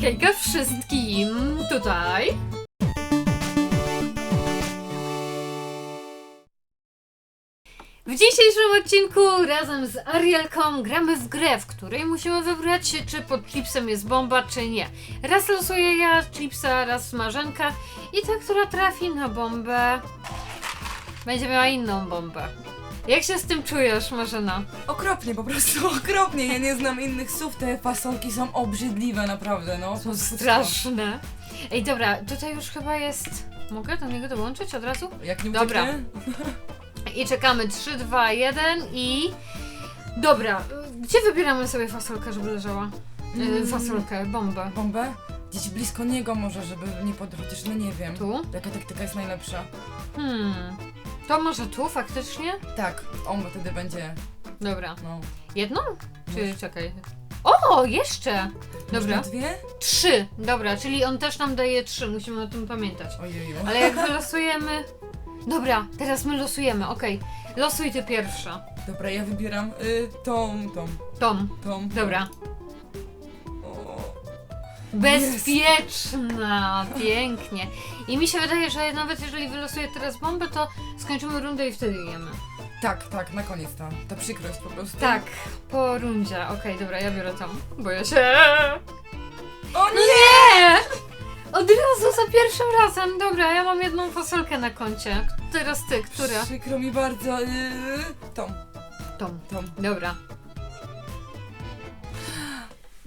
Hejka wszystkim tutaj. W dzisiejszym odcinku razem z Arielką gramy w grę, w której musimy wybrać się, czy pod chipsem jest bomba, czy nie. Raz losuję ja chipsa, raz Marzenka i ta, która trafi na bombę, będzie miała inną bombę. Jak się z tym czujesz, Marzena? Okropnie, po prostu okropnie. Ja nie znam innych słów, te fasolki są obrzydliwe, naprawdę, no. Są straszne. Ej, dobra, tutaj już chyba jest... Mogę do niego dołączyć od razu? Jak nie Dobra. ucieknie? I czekamy 3, 2, 1 i... Dobra, gdzie wybieramy sobie fasolkę, żeby leżała? Y, Mm. Fasolkę, bombę. Bombę? Gdzieś blisko niego może, żeby nie pod... chociaż no nie wiem. Tu? Jaka taktyka jest najlepsza? Hmm. To może tu faktycznie? Tak, on wtedy będzie, Dobra. no. Jedną? Czy Może- czekaj. O, jeszcze! Dobra. Można dwie? Trzy. Dobra, czyli on też nam daje trzy, musimy o tym pamiętać. Ojeju. Ale jak wylosujemy... Dobra, teraz my losujemy, okej. Losuj ty pierwsza. Dobra, ja wybieram y, tą, tą, Tom. tą. Dobra. Bezpieczna! Pięknie. I mi się wydaje, że nawet jeżeli wylosuję teraz bombę, to skończymy rundę i wtedy jemy. tak, tak, na koniec ta, ta przykrość po prostu. Tak, po rundzie. Okej, dobra, ja biorę tą. Boję się. O nie! Nie! Od razu za pierwszym razem. Dobra, ja mam jedną fasolkę na koncie. Teraz ty, która? Przykro mi bardzo. Y, tą, Tą. tą. Dobra.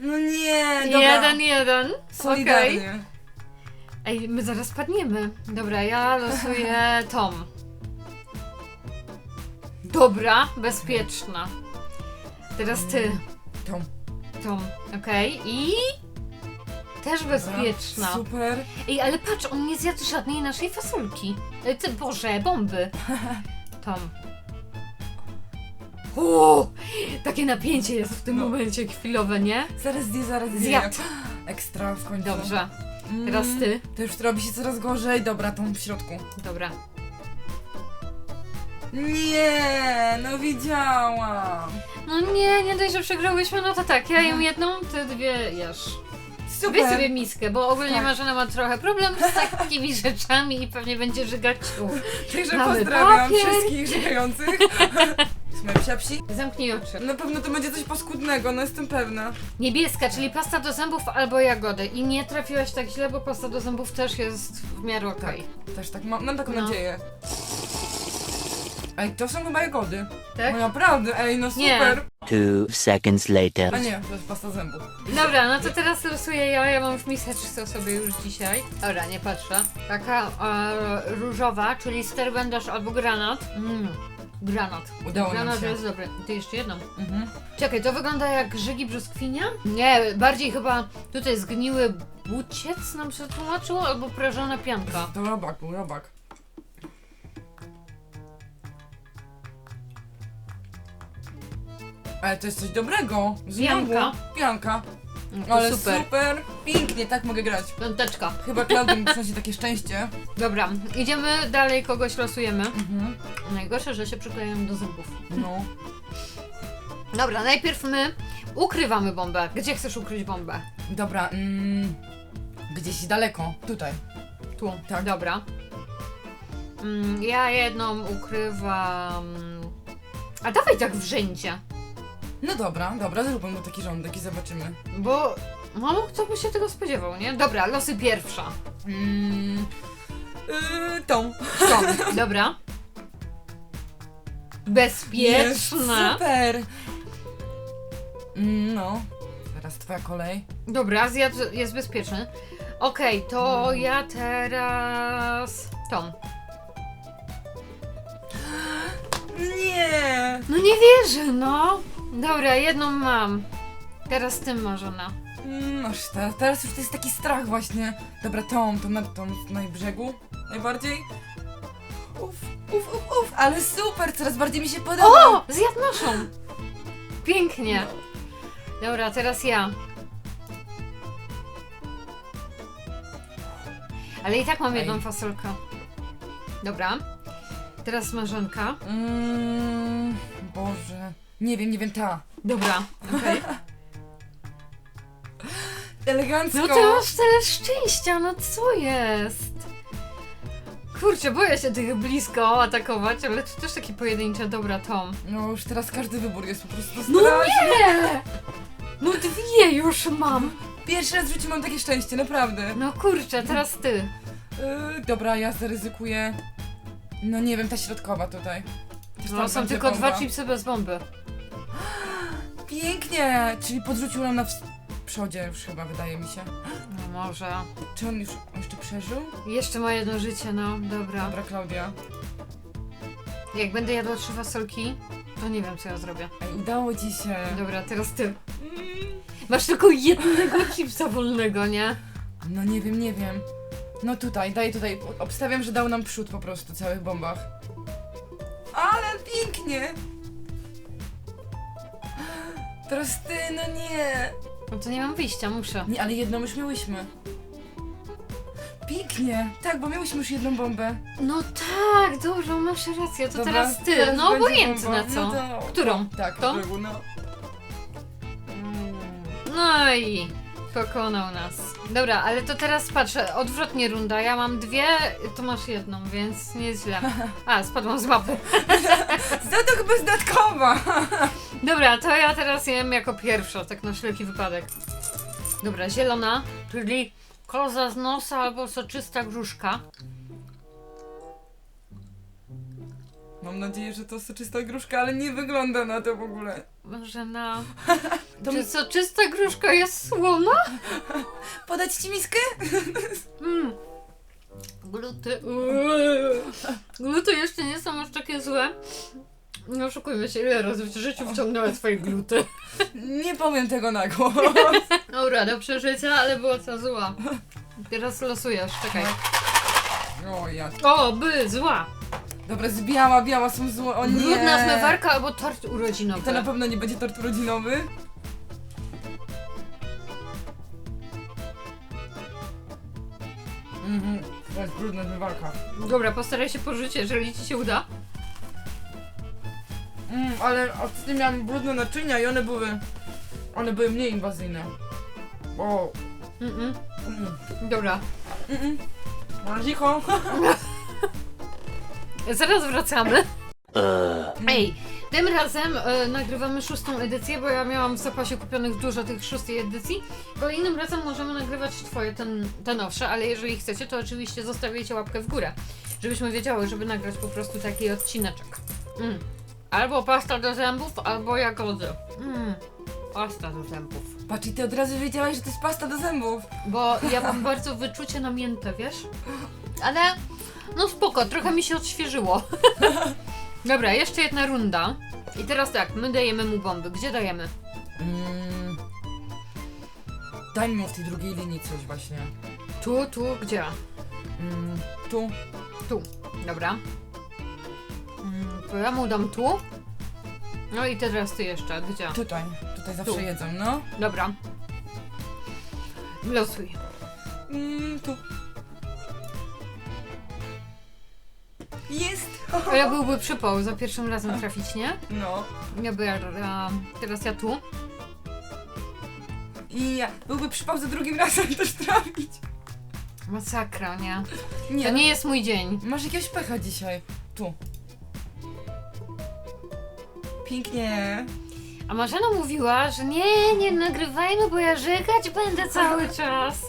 No nie, dobra. Jeden, jeden. Okej. Solidarnie. Ej, my zaraz padniemy. Dobra, ja losuję Tom. Dobra, bezpieczna. Teraz ty, Tą. Tom. Okej, i... Też bezpieczna. Super. Ej, ale patrz, on nie zjadł żadnej naszej fasolki. E, Ty, Boże, bomby. Tom. Uuu, takie napięcie jest w tym No. momencie chwilowe, nie? Zaraz zje, zaraz zje. Zjadł. Ekstra w końcu. Dobrze, Mm, teraz ty. To już robi się coraz gorzej. Dobra, tą w środku. Dobra. Nie, no widziałam. No nie, nie dość, że przegrałyśmy, no to tak, ja jem jedną, ty dwie jesz. Weź Super. sobie miskę, bo ogólnie Tak. Marzena ma trochę problem z takimi rzeczami i pewnie będzie żygać tu. Także Mamy pozdrawiam papier. wszystkich żyjących. Smę psia psi. Zamknij oczy. Na pewno to będzie coś paskudnego, no jestem pewna. Niebieska, czyli pasta do zębów albo jagody. I nie trafiłaś tak źle, bo pasta do zębów też jest w miarę okej. Też tak mam, mam taką No. nadzieję. Ej, to są chyba jagody. Tak? No naprawdę, ej, no Nie. super. Two seconds later. A nie, to jest pasta zębów. Dobra, no to teraz losuję ja, ja mam w miseczce sobie już dzisiaj. Dobra, nie patrzę. Taka e, różowa, czyli sterbendasz albo granat. Mm, granat. Udało nam Granat się. jest dobry. Ty jeszcze jedną. Mhm. Czekaj, to wygląda jak żygi brzoskwinia? Nie, bardziej chyba tutaj zgniły buciec nam przetłumaczyło, albo prażona pianka. To robak, był robak. Ale to jest coś dobrego. Znowu. Pianka. Pianka. No to Ale super. super. Pięknie, tak mogę grać. Piąteczka. Chyba Klaudium przynosi takie szczęście. Dobra, idziemy dalej, kogoś losujemy. Mhm. Najgorsze, że się przyklejają do zębów. No. Dobra, najpierw my ukrywamy bombę. Gdzie chcesz ukryć bombę? Dobra, mm, gdzieś daleko. Tutaj. Tu. Tak. Dobra. Mm, ja jedną ukrywam... A dawaj tak w rzędzie. No dobra, dobra, zróbmy mu taki rządek i zobaczymy. Bo mało kto by się tego spodziewał, nie? Dobra, losy pierwsza. Mm, yy, tą. Tom, dobra. Jest, Bezpieczna. super. Mm, no. Teraz twoja kolej. Dobra, zjadł, jest bezpieczny. Okej, to ja teraz... Tom. Nie! No nie wierzę, no. Dobra, jedną mam. Teraz ty, Marzena. Mm, No teraz, teraz już to jest taki strach właśnie. Dobra, tą, tą, na, tą na brzegu najbardziej. Uf, uf, uf, uf, ale super, coraz bardziej mi się podoba. O! Zjadł naszą! Pięknie. Dobra, teraz ja. Ale i tak mam Ej. jedną fasolkę. Dobra. Teraz marzenka. Mm, Boże. Nie wiem, nie wiem, ta. Dobra, okej. elegancko. No ty masz tyle szczęścia, no co jest? Kurczę, boję się tych blisko atakować, ale to też takie pojedyncze, dobra, Tom. No już teraz każdy wybór jest po prostu No straszny. nie! No dwie już mam! Pierwszy raz w życiu mam takie szczęście, naprawdę. No kurczę, teraz ty. Yy, dobra, ja zaryzykuję. No nie wiem, ta środkowa tutaj. No są będzie tylko bomba. dwa chipsy bez bomby. Pięknie! Czyli podrzucił nam na ws- przodzie już chyba, wydaje mi się. No może. Czy on już on jeszcze przeżył? Jeszcze ma jedno życie, no dobra. Dobra, Klaudia. Jak będę jadła trzy fasolki, to nie wiem co ja zrobię. Ej, udało ci się. Dobra, teraz ty. Masz tylko jednego chipsa wolnego, nie? No nie wiem, nie wiem. No tutaj, daj tutaj. Obstawiam, że dał nam przód po prostu całych bombach. Ale pięknie! Teraz ty, no nie! No to nie mam wyjścia, muszę. Nie, ale jedną już miałyśmy. Pięknie! Tak, bo miałyśmy już jedną bombę. No tak, dobrze, masz rację, to Dobra, teraz ty. teraz no będzie obojętne bomba. co. No to... Którą? Tak, To? którą, no. No i pokonał nas. Dobra, ale to teraz patrzę, odwrotnie runda. Ja mam dwie, to masz jedną, więc nieźle. A, spadłam z mapy. To jest dodatkowa! Dobra, to ja teraz jem jako pierwsza, tak na wszelki wypadek. Dobra, zielona, czyli koza z nosa albo soczysta gruszka. Mam nadzieję, że to soczysta gruszka, ale nie wygląda na to w ogóle. Może na... To Czy soczysta gruszka jest słona? Podać ci miskę? Mm. Gluty. Gluty jeszcze nie są aż takie złe. Nie oszukujmy się, ile razy w życiu wciągnęła swoje gluty. Nie powiem tego na głos. Dobra, do przeżycia, ale była ta zła. Teraz losujesz, czekaj. O ja. O, by, zła. Dobra, z biała, biała są złe. O nie. Brudna zmywarka albo tort urodzinowy. To na pewno nie będzie tort urodzinowy. Mhm, to jest brudna zmywarka. Dobra, postaraj się pożyć, jeżeli ci się uda. Mm, ale ostatnio miałam brudne naczynia i one były... One były mniej inwazyjne. O. Mm-mm. Mm. Dobra. Mm-mm. No, cicho. Zaraz wracamy. Uh, Ej, tym razem e, nagrywamy szóstą edycję, bo ja miałam w zapasie kupionych dużo tych szóstej edycji. Kolejnym razem możemy nagrywać twoje, ten, te nowsze, ale jeżeli chcecie, to oczywiście zostawiajcie łapkę w górę, żebyśmy wiedziały, żeby nagrać po prostu taki odcineczek. Mm. Albo pasta do zębów, albo jagody. Mm. Pasta do zębów. Patrz, i ty od razu wiedziałaś, że to jest pasta do zębów. Bo ja mam bardzo wyczucie na miętę, wiesz? Ale no spoko, trochę mi się odświeżyło. Dobra, jeszcze jedna runda. I teraz tak, my dajemy mu bomby. Gdzie dajemy? Mm. Daj mi w tej drugiej linii coś właśnie. Tu, tu, gdzie? Mm. Tu. Tu. Dobra. Mm, To ja mu dam tu. No i teraz ty jeszcze. Gdzie? Tutaj. Tutaj zawsze Tu. jedzą, no. Dobra. Losuj. Mm, tu. Jest! To ja byłby przypał za pierwszym razem trafić, nie? No. Ja by, ja, teraz ja tu. I ja. Byłby przypał za drugim razem też trafić. Masakra, nie? Nie, To no, nie jest mój dzień. Masz jakiegoś pecha dzisiaj. Tu. Pięknie. A Marzena mówiła, że nie, nie nagrywajmy, bo ja żygać będę cały czas.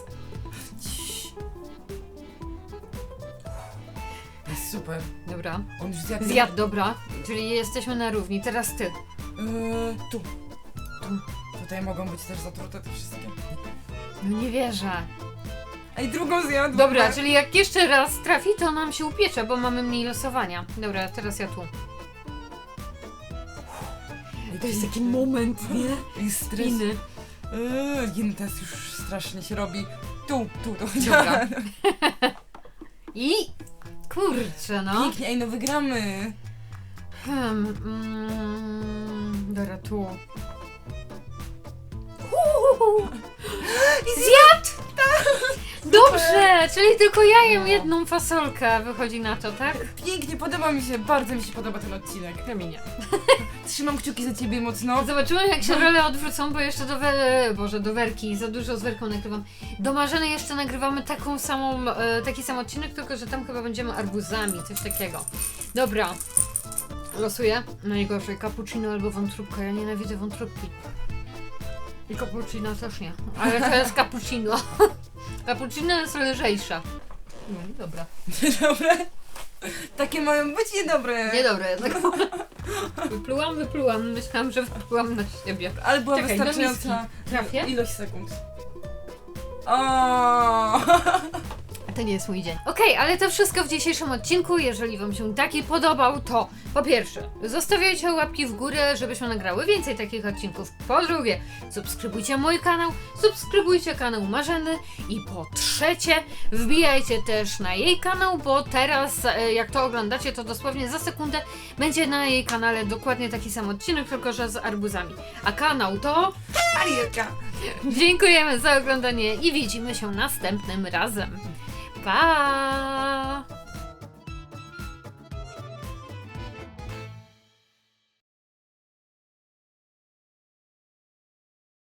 Dobra. On już zjadł. Zjadł, dobra. Czyli jesteśmy na równi. Teraz ty. Yy, tu. Tu. Tutaj mogą być też zatrute te wszystkie. No nie wierzę. Ej, drugą zjadł. Dobra, czyli jak jeszcze raz trafi, to nam się upiecze, bo mamy mniej losowania. Dobra, teraz ja tu. Ej, To jest taki moment, nie? I stres. Spiny. Yy, już strasznie się robi. Tu, tu, tu. Dobra. I... Kurczę, no. Pięknie, ej, no wygramy. Hmm, mm, dobra, tu. Zjadł! Dobrze, czyli tylko ja jem jedną fasolkę, wychodzi na to, tak? Pięknie, podoba mi się, bardzo mi się podoba ten odcinek. Kamienia. Trzymam kciuki za ciebie mocno. Zobaczymy jak się role odwrócą, bo jeszcze do, we, Boże, do Werki, za dużo z Werką nagrywam. Do Marzeny jeszcze nagrywamy taką samą, e, taki sam odcinek, tylko że tam chyba będziemy arbuzami, coś takiego. Dobra, losuję. Najgorzej, cappuccino albo wątróbka, ja nienawidzę wątróbki. I cappuccino też nie, ale to jest cappuccino. cappuccino jest lżejsza. No i dobra. Dobre. Takie mają być niedobre. Niedobre jednak. Wyplułam, wyplułam, myślałam, że wyplułam na siebie. Ale była Czekaj, do wystarczająca Trafię? ilość sekund. O. To nie jest mój dzień. Okej, ale to wszystko w dzisiejszym odcinku. Jeżeli Wam się taki podobał, to po pierwsze, zostawiajcie łapki w górę, żebyśmy nagrały więcej takich odcinków. Po drugie, subskrybujcie mój kanał, subskrybujcie kanał Marzeny i po trzecie, wbijajcie też na jej kanał, bo teraz, e, jak to oglądacie, to dosłownie za sekundę będzie na jej kanale dokładnie taki sam odcinek, tylko że z arbuzami. A kanał to... Arielka. Dziękujemy za oglądanie i widzimy się następnym razem pa!